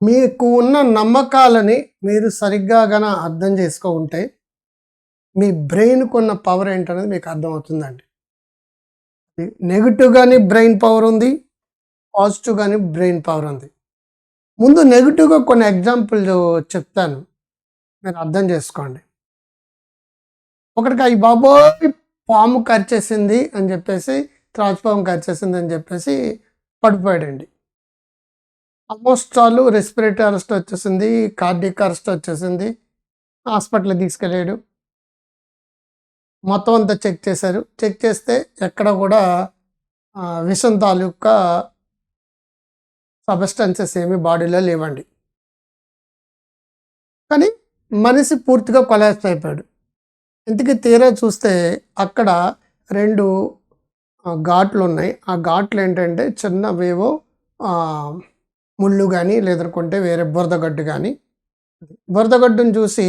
మీకు ఉన్న నమ్మకాలని మీరు సరిగ్గా గన అర్థం చేసుకో ఉంటే మీ బ్రెయిన్‌కు ఉన్న పవర్ ఏంటనేది మీకు అర్థమవుతుందండి. నెగిటివ్ కానీ బ్రెయిన్ పవర్ ఉంది. పాజిటివ్ కానీ బ్రెయిన్ పవర్ ఉంది. ముందు నెగిటివ్గా కొన్ని ఎగ్జాంపుల్ చెప్తాను. మీరు అర్థం చేసుకోండి. ఒకటికి అయ్యి బాబోయ్! పాము కరిచేసింది అని చెప్పేసి, త్రాచుపాము కరిచేసింది అని చెప్పేసి పడిపోయాడండి. ఆల్మోస్ట్ ఆల్ రెస్పిరేటరీ అరెస్ట్ వచ్చేసింది. కార్డిక్ అరెస్ట్ వచ్చేసింది. హాస్పిటల్‌కి తీసుకెళ్ళాడు. మొత్తం అంతా చెక్ చేశారు. చెక్ చేస్తే ఎక్కడ కూడా విషం తాలూకా సబ్స్టెన్సెస్ ఏమి బాడీలో లేవండి. కానీ మనిషి పూర్తిగా కొలాప్స్ అయిపోయాడు. ఇంతకీ తీరా చూస్తే అక్కడ రెండు ఘాట్లు ఉన్నాయి ఆ ఘాట్లు ఏంటంటే చిన్నవేవో ముళ్ళు కానీ లేదనుకుంటే వేరే బురదగడ్డు కానీ బురదగడ్డును చూసి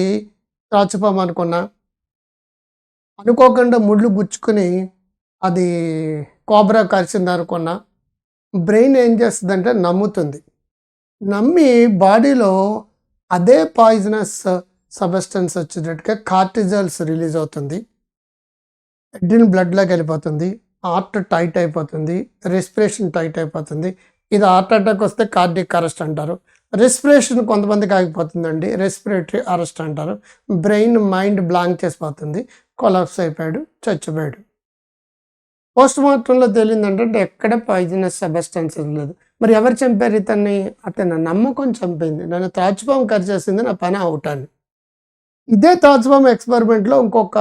త్రాచుపాము అనుకున్నా. అనుకోకుండా ముళ్ళు గుచ్చుకుని అది కోబ్రా కరిచిందనుకున్నా. బ్రెయిన్ ఏం చేస్తుందంటే నమ్ముతుంది. నమ్మి బాడీలో అదే పాయిజనస్ సబ్‌స్టాన్స్ వచ్చేటట్టుగా కార్టిజాల్స్ రిలీజ్ అవుతుంది. అడ్రినల్ బ్లడ్‌లోకి వెళ్ళిపోతుంది. హార్ట్ టైట్ అయిపోతుంది. రెస్పిరేషన్ టైట్ అయిపోతుంది. ఇది హార్ట్ అటాక్ వస్తే కార్డిక్ అరెస్ట్ అంటారు. రెస్పిరేషన్ కొంతమందికి ఆగిపోతుందండి. రెస్పిరేటరీ అరెస్ట్ అంటారు. బ్రెయిన్ మైండ్ బ్లాంక్ చేసిపోతుంది. కొలాప్స్ అయిపోయాడు. చచ్చిపోయాడు. పోస్ట్‌మార్టంలో తేలిందేంటంటే ఎక్కడ పాయిజనస్ సబ్‌స్టాన్సెస్ లేదు. మరి ఎవరు చంపారు ఇతన్ని? అతను నమ్మకం చంపింది. నన్ను త్రాచుపాము కరిచేసింది. నా పని ఔట్ అని. ఇదే త్రాచుపాము ఎక్స్‌పెరిమెంట్‌లో ఇంకొక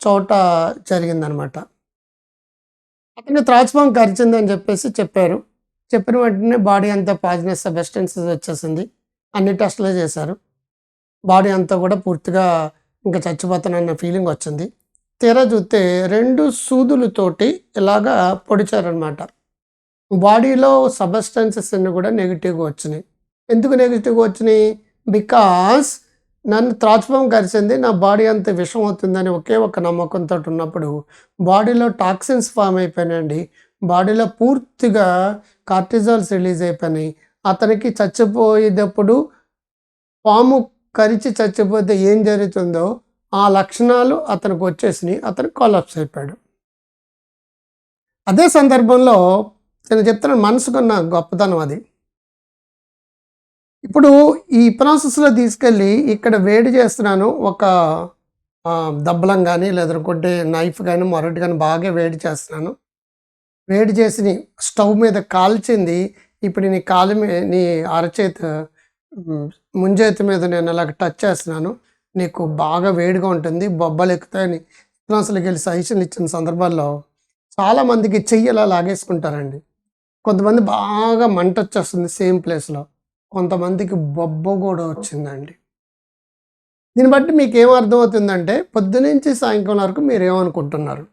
చోట జరిగిందనమాట. అతను త్రాచుపాము కరిచిందని చెప్పేసి చెప్పారు. చెప్పిన వెంటనే బాడీ అంతా పాయిజనస్ సబ్‌స్టాన్సెస్ వచ్చేసింది. అన్ని టెస్ట్లే చేశారు. బాడీ అంతా కూడా పూర్తిగా ఇంకా చచ్చిపోతానన్న ఫీలింగ్ వచ్చింది. తీరా చూస్తే రెండు సూదులతోటి ఇలాగా పొడిచారనమాట. బాడీలో సబ్‌స్టాన్సెస్ అన్నీ కూడా నెగిటివ్గా వచ్చినాయి. ఎందుకు నెగిటివ్గా వచ్చినాయి? బికాస్ నన్ను త్రాచుపాము కరిచింది. నా బాడీ అంత విషం అవుతుందని ఒకే ఒక నమ్మకంతో ఉన్నప్పుడు బాడీలో టాక్సిన్స్ ఫామ్ అయిపోయినాయండి. బాడీలో పూర్తిగా కార్టిజాల్స్ రిలీజ్ అయిపోయినాయి. అతనికి చచ్చిపోయేటప్పుడు పాము కరిచి చచ్చిపోతే ఏం జరుగుతుందో ఆ లక్షణాలు అతనికి వచ్చేసినాయి. అతను కొలాప్స్ అయిపోయాడు. అదే సందర్భంలో నేను చెప్తున్న మనసుకున్న గొప్పతనం అది. ఇప్పుడు ఈ ప్రాసెస్‌లో తీసుకెళ్ళి ఇక్కడ వేడి చేస్తున్నాను. ఒక దబ్బలం కానీ లేదనుకుంటే నైఫ్ కానీ మరొకటి కానీ బాగా వేడి చేస్తున్నాను. వేడి చేసి స్టవ్ మీద కాల్చింది ఇప్పుడు నీ కాలు మీ నీ అరచేతి ముంజేతి మీద నేను అలాగ టచ్ చేస్తున్నాను. నీకు బాగా వేడిగా ఉంటుంది. బొబ్బలెక్కుతాయని హిప్నాసిస్‌లకెళ్ళి సజెషన్‌లు ఇచ్చిన సందర్భాల్లో చాలామందికి చెయ్యి అలా లాగేసుకుంటారండి. కొంతమంది బాగా మంట వచ్చేస్తుంది సేమ్ ప్లేస్‌లో. కొంతమందికి బొబ్బ కూడా వచ్చిందండి. దీన్ని బట్టి మీకు ఏం అర్థమవుతుందంటే పొద్దునుంచి సాయంకాలం వరకు మీరు ఏమనుకుంటున్నారు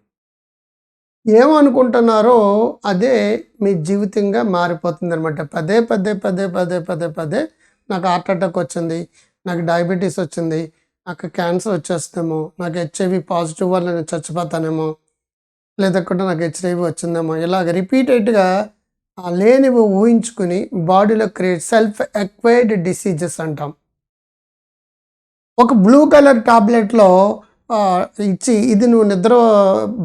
అదే మీ జీవితంగా మారిపోతుందనమాట. పదే, పదే, పదే, పదే, పదే, పదే నాకు హార్ట్ అటాక్ వచ్చింది. నాకు డయాబెటీస్ వచ్చింది. నాకు క్యాన్సర్ వచ్చేస్తుందేమో. నాకు హెచ్ఐవి పాజిటివ్ వల్ల నేను చచ్చిపోతానేమో. లేదంటే నాకు హెచ్ఐవి వచ్చిందేమో. ఇలాగ రిపీటెడ్‌గా లేనివి ఊహించుకుని బాడీలో క్రియేట్ సెల్ఫ్ ఎక్వైర్డ్ డిసీజెస్ అంటాం. ఒక బ్లూ కలర్ టాబ్లెట్‌లో ఇచ్చి ఇది నువ్వు నిద్ర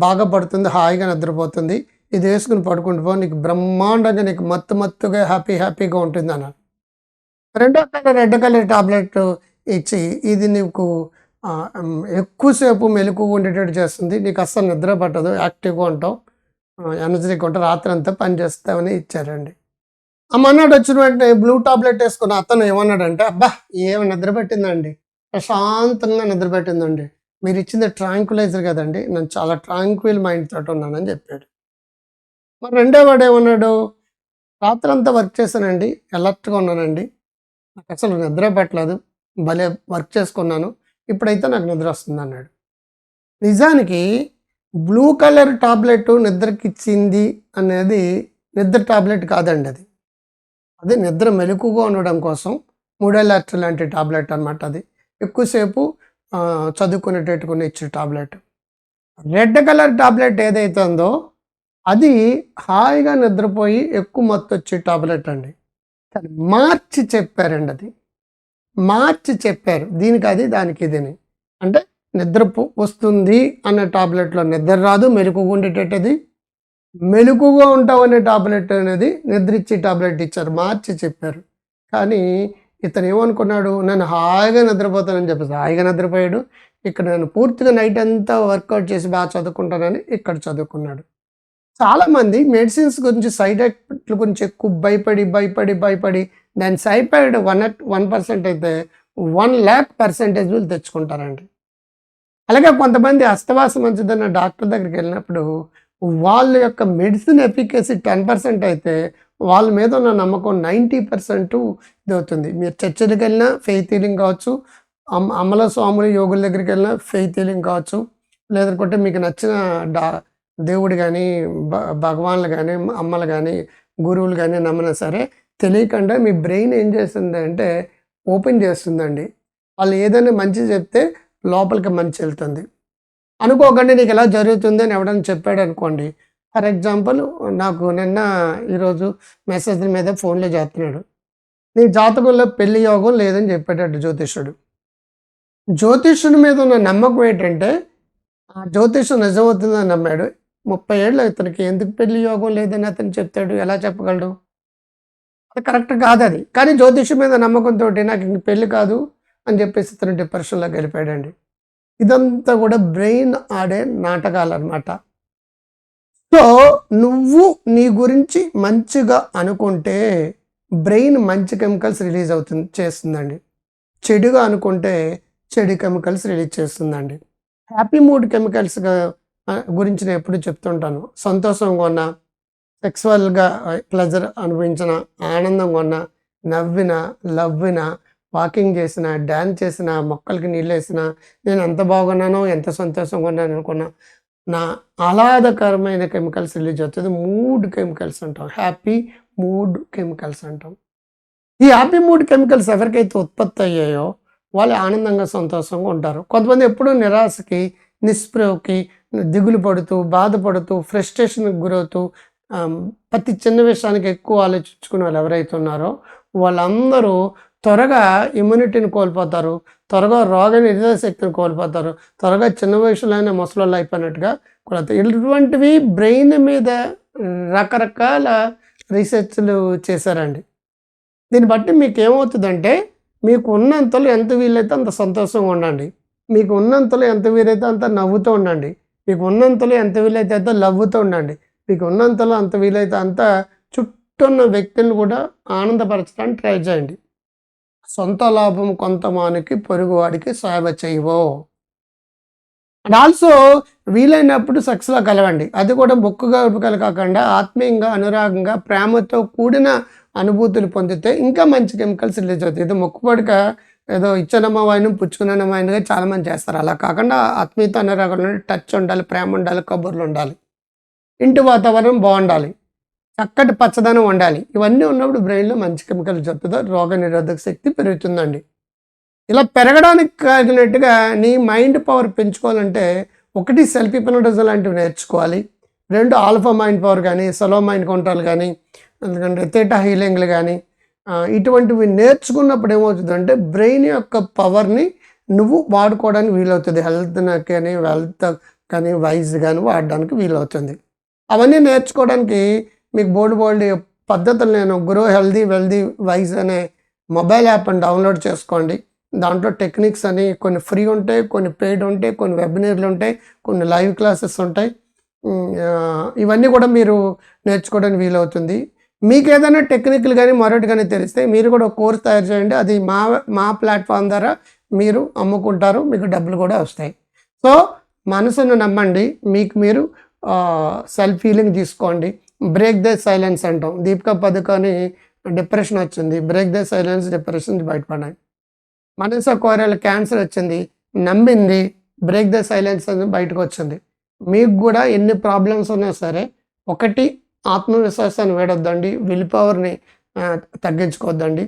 బాగా పడుతుంది. హాయిగా నిద్రపోతుంది. ఇది వేసుకుని పడుకుంటూ పో. నీకు బ్రహ్మాండంగా నీకు మత్తు మత్తుగా హ్యాపీ హ్యాపీగా ఉంటుందన్నారు. రెండో కలర్ రెడ్ కలర్ టాబ్లెట్ ఇచ్చి ఇది నీకు ఎక్కువసేపు మెలకు ఉండేటట్టు చేస్తుంది. నీకు అస్సలు నిద్ర పట్టదు. యాక్టివ్‌గా ఉంటావు. ఎనర్జీగా ఉంటావు రాత్రి రాత్రంతా పని చేస్తావని ఇచ్చారండి. ఆ మన్నాడు వచ్చిన వెంటనే బ్లూ టాబ్లెట్ వేసుకున్న అతను ఏమన్నాడంటే, "అబ్బా! ఏమి నిద్ర పెట్టిందండి ప్రశాంతంగా నిద్ర పెట్టిందండి మీరు ఇచ్చింది ట్రాంక్విలైజర్ కదండి నేను చాలా ట్రాంక్విల్ మైండ్ తోటి ఉన్నానని" చెప్పాడు. మరి రెండోవాడు ఏమన్నాడు? రాత్రంతా వర్క్ చేశానండి. అలర్ట్‌గా ఉన్నానండి. యాక్చువల్ నిద్ర పట్టలేదు. భలే వర్క్ చేసుకున్నాను. ఇప్పుడైతే నాకు నిద్ర వస్తుంది అన్నాడు నిజానికి బ్లూ కలర్ టాబ్లెట్ నిద్రకి ఇచ్చింది అనేది నిద్ర టాబ్లెట్ కాదండి అది. అది నిద్ర మెలుకుగా ఉండడం కోసం మూడెలర్ట్ లాంటి టాబ్లెట్ అనమాట అది. ఎక్కువసేపు చదువుకునేటట్టుకుని ఇచ్చే టాబ్లెట్. రెడ్ కలర్ టాబ్లెట్ ఏదైతే ఉందో అది హాయిగా నిద్రపోయి ఎక్కువ మత్తొచ్చే టాబ్లెట్ అండి. మార్చి చెప్పారండి అది. మార్చి చెప్పారు. దీనికి అది దానికి ఇదిని అంటే నిద్ర వస్తుంది అన్న టాబ్లెట్లో నిద్ర రాదు మెలుకుగా ఉండేటది మెలుకుగా ఉంటావు అనే టాబ్లెట్ అనేది నిద్ర ఇచ్చే టాబ్లెట్ ఇచ్చారు. మార్చి చెప్పారు. కానీ ఇతను ఏమనుకున్నాడు నన్ను హాయిగా నిద్రపోతానని చెప్పేసి హాయిగా నిద్రపోయాడు. ఇక్కడ నేను పూర్తిగా నైట్ అంతా వర్కౌట్ చేసి బాగా చదువుకుంటానని ఇక్కడ చదువుకున్నాడు. చాలామంది మెడిసిన్స్ గురించి సైడ్ ఎఫెక్ట్ల గురించి ఎక్కువ భయపడి భయపడి భయపడి దాని సైపైడ్ వన్ వన్ పర్సెంట్ అయితే వన్ ల్యాక్ పర్సెంటేజ్ వీళ్ళు తెచ్చుకుంటారండి. అలాగే కొంతమంది అస్తవాసం మంచిదన్న డాక్టర్ దగ్గరికి వెళ్ళినప్పుడు వాళ్ళ యొక్క మెడిసిన్ ఎఫికసీ టెన్ పర్సెంట్ అయితే వాళ్ళ మీద ఉన్న నమ్మకం నైంటీ పర్సెంట్ ఇది అవుతుంది మీరు చర్చలకు వెళ్ళినా ఫెయిత్ హీలింగ్ కావచ్చు అమ్ అమల స్వాములు యోగుల దగ్గరికి వెళ్ళినా ఫెయిత్ హీలింగ్ కావచ్చు లేదనుకుంటే మీకు నచ్చిన డా దేవుడు కానీ భ భగవాన్లు కానీ అమ్మలు కానీ గురువులు కానీ నమ్మినా సరే తెలియకుండా మీ బ్రెయిన్ ఏం చేస్తుంది అంటే ఓపెన్ చేస్తుందండి. వాళ్ళు ఏదైనా మంచి చెప్తే లోపలికి మంచి వెళ్తుంది. అనుకోకండి నీకు ఎలా జరుగుతుంది అని ఎవడని చెప్పాడు అనుకోండి ఫర్ ఎగ్జాంపుల్ నాకు నిన్న ఈరోజు మెసేజ్ మీద ఫోన్లో చేస్తున్నాడు. నీ జాతకంలో పెళ్ళి యోగం లేదని చెప్పాడు జ్యోతిష్యుడు. జ్యోతిష్యుడి మీద ఉన్న నమ్మకం ఏంటంటే ఆ జ్యోతిష్యం నిజమవుతుందని నమ్మాడు. ముప్పై ఏళ్ళు ఇతనికి ఎందుకు పెళ్ళి యోగం లేదని అతను చెప్తాడు. ఎలా చెప్పగలడు? అది కరెక్ట్ కాదు అది. కానీ జ్యోతిష్యం మీద నమ్మకంతో నాకు ఇంక పెళ్ళి కాదు అని చెప్పేసి ఇతను డిప్రెషన్లో గెలిపాడండి ఇదంతా కూడా బ్రెయిన్ ఆడే నాటకాలు అనమాట సో నువ్వు నీ గురించి మంచిగా అనుకుంటే బ్రెయిన్ మంచి కెమికల్స్ రిలీజ్ అవుతుంది చేస్తుందండి. చెడుగా అనుకుంటే చెడు కెమికల్స్ రిలీజ్ చేస్తుందండి. హ్యాపీ మూడ్ కెమికల్స్గా గురించి నేను ఎప్పుడు చెప్తుంటాను. సంతోషంగా ఉన్నా సెక్సువల్గా ప్లెజర్ అనిపించిన ఆనందంగా ఉన్న నవ్విన లవ్విన వాకింగ్ చేసిన డ్యాన్స్ చేసిన మొక్కలకి నీళ్ళు వేసిన నేను ఎంత బాగున్నానో ఎంత సంతోషంగా ఉన్నాను అనుకున్నా నా ఆహ్లాదకరమైన కెమికల్స్ రిలీజ్ అవుతుంది. మూడ్ కెమికల్స్ అంటాం. హ్యాపీ మూడ్ కెమికల్స్ అంటాం. ఈ హ్యాపీ మూడ్ కెమికల్స్ ఎవరికైతే ఉత్పత్తి అయ్యాయో వాళ్ళు ఆనందంగా సంతోషంగా ఉంటారు. కొంతమంది ఎప్పుడూ నిరాశకి నిస్పృహకి దిగులు పడుతూ బాధపడుతూ ఫ్రస్ట్రేషన్కి గురవుతూ ప్రతి చిన్న విషయానికి ఎక్కువ ఆలోచించుకునే వాళ్ళు ఎవరైతే ఉన్నారో వాళ్ళందరూ త్వరగా ఇమ్యూనిటీని కోల్పోతారు త్వరగా రోగ నిరోధక శక్తిని కోల్పోతారు త్వరగా చిన్న వయసులోనే ముసలోళ్ళు అయిపోయినట్టుగా కోల్పోతారు. ఇటువంటివి బ్రెయిన్ మీద రకరకాల రీసెర్చ్లు చేశారండి. దీన్ని బట్టి మీకు ఏమవుతుందంటే మీకు ఉన్నంతలో ఎంత వీలైతే అంత సంతోషంగా ఉండండి. మీకు ఉన్నంతలో ఎంత వీలైతే అంత నవ్వుతూ ఉండండి. మీకు ఉన్నంతలో ఎంత వీలైతే అంత లవ్వుతూ ఉండండి. మీకు ఉన్నంతలో అంత వీలైతే అంత చుట్టూ ఉన్న వ్యక్తులను కూడా ఆనందపరచడానికి ట్రై చేయండి. సొంత లాభం కొంతమానికి పొరుగువాడికి సేవ చేయవో. అండ్ ఆల్సో వీలైనప్పుడు సెక్స్లో కలవండి. అది కూడా బొక్కుగా రూపకలు కాకుండా ఆత్మీయంగా అనురాగంగా ప్రేమతో కూడిన అనుభూతులు పొందితే ఇంకా మంచి కెమికల్స్ రిలీజ్ అవుతాయి. ఇది మొక్కుపడిక ఏదో ఇచ్చనమ్మ వాయిన పుచ్చుకున్న వాయినగా చాలామంది చేస్తారు. అలా కాకుండా ఆత్మీయత అనురాగం టచ్ ఉండాలి ప్రేమ ఉండాలి కబుర్లు ఉండాలి. ఇంటి వాతావరణం బాగుండాలి. చక్కటి పచ్చదనం ఉండాలి ఇవన్నీ ఉన్నప్పుడు బ్రెయిన్లో మంచి కెమికల్ చెప్తుందో రోగ నిరోధక శక్తి పెరుగుతుందండి. ఇలా పెరగడానికి కాగినట్టుగా నీ మైండ్ పవర్ పెంచుకోవాలంటే ఒకటి సెల్ఫ్ హిప్నోటిజం లాంటివి నేర్చుకోవాలి. రెండు ఆల్ఫా మైండ్ పవర్ కానీ సలో మైండ్ కొంటాలు కానీ ఎందుకంటే తేటా హీలింగ్లు కానీ ఇటువంటివి నేర్చుకున్నప్పుడు ఏమవుతుందంటే బ్రెయిన్ యొక్క పవర్ని నువ్వు వాడుకోవడానికి వీలవుతుంది. హెల్త్ కానీ వెల్త్ కానీ వైజ్ కానీ వాడడానికి వీలవుతుంది. అవన్నీ నేర్చుకోవడానికి మీకు బోర్డు బోల్డ్ పద్ధతులు నేను గ్రో హెల్దీ వెల్దీ వైజ్ అనే మొబైల్ యాప్ని డౌన్లోడ్ చేసుకోండి. దాంట్లో టెక్నిక్స్ అని కొన్ని ఫ్రీ ఉంటాయి కొన్ని పెయిడ్ ఉంటాయి కొన్ని వెబినార్లు ఉంటాయి కొన్ని లైవ్ క్లాసెస్ ఉంటాయి. ఇవన్నీ కూడా మీరు నేర్చుకోవడానికి వీలవుతుంది. మీకు ఏదైనా టెక్నిక్లు కానీ మరొకటి కానీ తెలిస్తే మీరు కూడా ఒక కోర్స్ తయారు చేయండి. అది మా మా ప్లాట్ఫామ్ ద్వారా మీరు అమ్ముకుంటారు మీకు డబ్బులు కూడా వస్తాయి. సో మనసును నమ్మండి. మీకు మీరు సెల్ఫ్ ఫీలింగ్ తీసుకోండి. బ్రేక్ ద సైలెన్స్ అంటాం. దీపికా పదుకొని డిప్రెషన్ వచ్చింది. బ్రేక్ ద సైలెన్స్ డిప్రెషన్ నుంచి బయటపడ్డాయి. మనస కోరల క్యాన్సర్ వచ్చింది. నమ్మింది. బ్రేక్ ద సైలెన్స్ అని బయటకు వచ్చింది మీకు కూడా ఎన్ని ప్రాబ్లమ్స్ ఉన్నా సరే ఒకటి ఆత్మవిశ్వాసాన్ని వేడొద్దండి. విల్ పవర్ని తగ్గించుకోవద్దండి.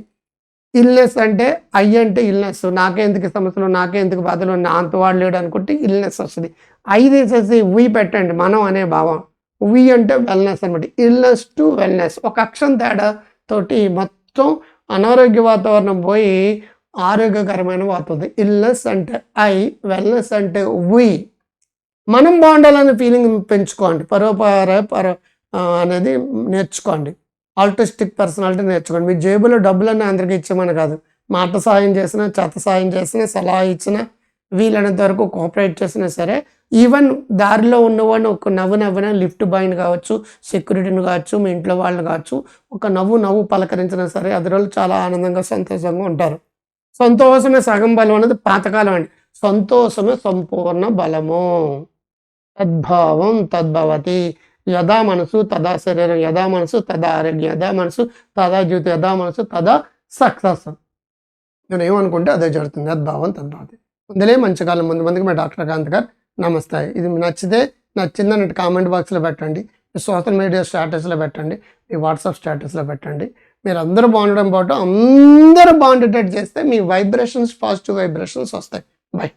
ఇల్నెస్ అంటే ఐ అంటే ఇల్నెస్. నాకే ఎందుకు సమస్యలు నాకే ఎందుకు బాధలు నా అంత వాడు లేడు అనుకుంటే ఇల్నెస్ వస్తుంది. ఐ తీసేసి ఉయ్ పెట్టండి. మనం అనే భావం. వి అంటే వెల్నెస్ అనమాట ఇల్నెస్ టు వెల్నెస్ ఒక అక్షరం తేడా తోటి మొత్తం అనారోగ్య వాతావరణం పోయి ఆరోగ్యకరమైన వాతావరణం. ఇల్నెస్ అంటే ఐ వెల్నెస్ అంటే వి మనం బాగుండాలనే ఫీలింగ్ పెంచుకోండి. పరోపర పర అనేది నేర్చుకోండి. ఆల్టిస్టిక్ పర్సనాలిటీ నేర్చుకోండి. మీ జేబులో డబ్బులన్నీ అందరికీ ఇచ్చామని కాదు. మాట సాయం చేసినా చెత్త సాయం చేసినా సలహా ఇచ్చినా వీలైనంత వరకు కోఆపరేట్ చేసినా సరే ఈవెన్ దారిలో ఉన్నవాడిని ఒక నవ్వు నవ్విన లిఫ్ట్ బాయ్ని కావచ్చు సెక్యూరిటీని కావచ్చు మీ ఇంట్లో వాళ్ళని కావచ్చు ఒక నవ్వు నవ్వు పలకరించినా సరే అది చాలా ఆనందంగా సంతోషంగా ఉంటారు. సంతోషమే సగం బలం అనేది పాతకాలం అండి. సంతోషమే సంపూర్ణ బలము. తద్భావం తద్భవతి. యథా మనసు తదా శరీరం యథా మనసు తదా ఆరోగ్యం యథా మనసు తదా జీవితం యథా మనసు తదా సక్సెస్. నేను ఏమనుకుంటే అదే జరుగుతుంది. తద్భావం తద్భవతి. ముందులే మంచి కాలం ముందు మందుకు మా డాక్టర్ కాంత్ గారు నమస్తే. ఇది నచ్చితే నచ్చిందని కామెంట్ బాక్స్లో పెట్టండి. మీ సోషల్ మీడియా స్టేటస్లో పెట్టండి. మీ వాట్సాప్ స్టేటస్లో పెట్టండి. మీరు అందరూ బాగుండడం పాటు అందరూ బాగుండేటట్టు చేస్తే మీ వైబ్రేషన్స్ పాజిటివ్ వైబ్రేషన్స్ వస్తాయి. బై